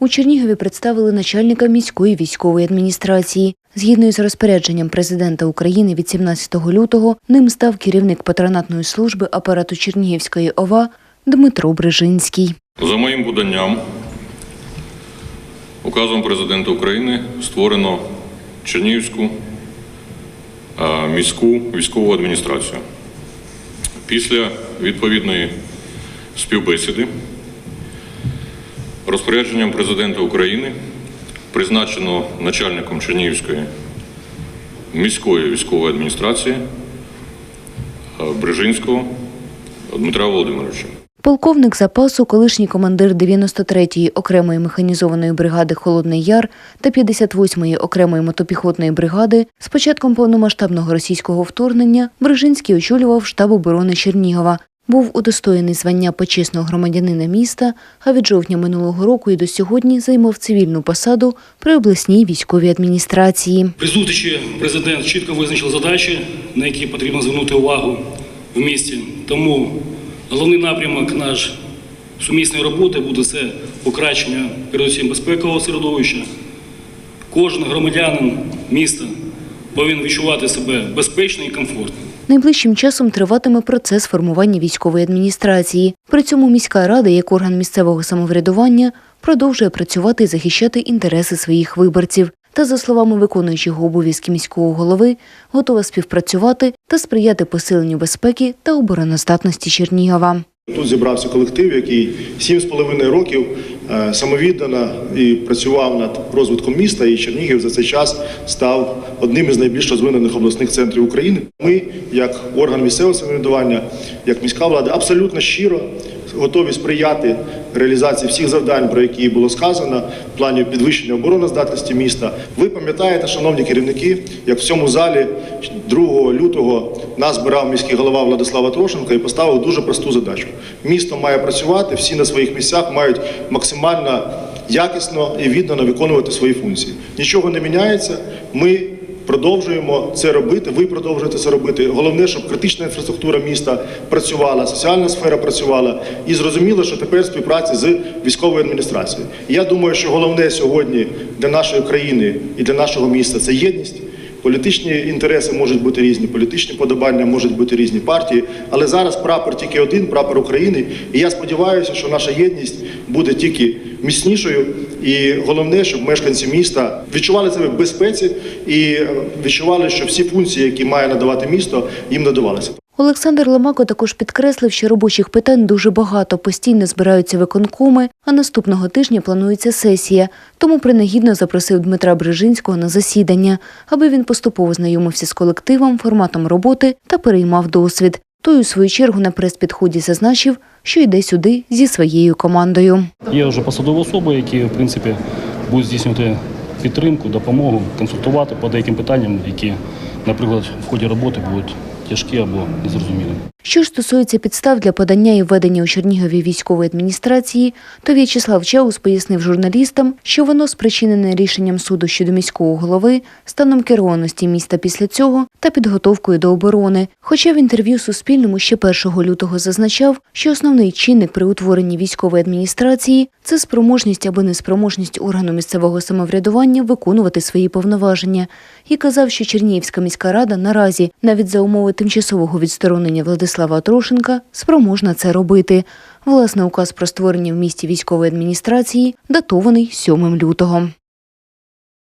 У Чернігові представили начальника міської військової адміністрації. Згідно із розпорядженням президента України від 17 лютого, ним став керівник патронатної служби апарату Чернігівської ОВА Дмитро Брижинський. За моїм поданням, указом президента України створено Чернігівську міську військову адміністрацію. Після відповідної співбесіди розпорядженням президента України призначено начальником Чернігівської міської військової адміністрації е, Брижинського Дмитра Володимировича. Полковник запасу, колишній командир 93-ї окремої механізованої бригади Холодний Яр та 58-ї окремої мотопіхотної бригади з початком повномасштабного російського вторгнення Брижинський очолював штаб оборони Чернігова. Був удостоєний звання почесного громадянина міста, а від жовтня минулого року і до сьогодні займав цивільну посаду при обласній військовій адміністрації. При зустрічі президент чітко визначив задачі, на які потрібно звернути увагу в місті. Тому головний напрямок наш сумісної роботи буде це покращення передусім безпекового середовища. Кожен громадянин міста повинен відчувати себе безпечно і комфортно. Найближчим часом триватиме процес формування військової адміністрації. При цьому міська рада, як орган місцевого самоврядування, продовжує працювати і захищати інтереси своїх виборців. Та, за словами виконуючого обов'язки міського голови, готова співпрацювати та сприяти посиленню безпеки та обороноздатності Чернігова. Тут зібрався колектив, який 7,5 років самовіддано і працював над розвитком міста. І Чернігів за цей час став одним із найбільш розвинених обласних центрів України. Ми, як орган місцевого самоврядування, як міська влада, абсолютно щиро готові сприяти реалізації всіх завдань, про які було сказано, в плані підвищення обороноздатності міста. Ви пам'ятаєте, шановні керівники, як в цьому залі 2 лютого нас збирав міський голова Владислава Трошенко і поставив дуже просту задачу. Місто має працювати, всі на своїх місцях мають максимально якісно і віддано виконувати свої функції. Нічого не міняється. Ми продовжуємо це робити. Ви продовжуєте це робити. Головне, щоб критична інфраструктура міста працювала, соціальна сфера працювала, і зрозуміло, що тепер співпраця з військовою адміністрацією. Я думаю, що головне сьогодні для нашої країни і для нашого міста це єдність. Політичні інтереси можуть бути різні, політичні подобання можуть бути різні партії, але зараз прапор тільки один прапор України. І я сподіваюся, що наша єдність буде тільки міцнішою. І головне, щоб мешканці міста відчували себе в безпеці і е, відчували, що всі функції, які має надавати місто, їм надавалися. Олександр Ломако також підкреслив, що робочих питань дуже багато, постійно збираються виконкоми, а наступного тижня планується сесія. Тому принагідно запросив Дмитра Брижинського на засідання, аби він поступово знайомився з колективом, форматом роботи та переймав досвід. Той у свою чергу на прес-підході зазначив, що йде сюди зі своєю командою. Є вже посадові особи, які в принципі будуть здійснювати підтримку, допомогу, консультувати по деяким питанням, які, наприклад, в ході роботи будуть тяжкі або незрозумілі. Що ж стосується підстав для подання і введення у Чернігові військової адміністрації, то В'ячеслав Чаус пояснив журналістам, що воно спричинене рішенням суду щодо міського голови, станом керованості міста після цього та підготовкою до оборони. Хоча в інтерв'ю Суспільному ще 1 лютого зазначав, що основний чинник при утворенні військової адміністрації це спроможність або неспроможність органу місцевого самоврядування виконувати свої повноваження, і казав, що Чернігівська міська рада наразі, навіть за умови тимчасового відсторонення Владислава Трошенка, спроможна це робити. Власне, указ про створення в місті військової адміністрації датований 7 лютого.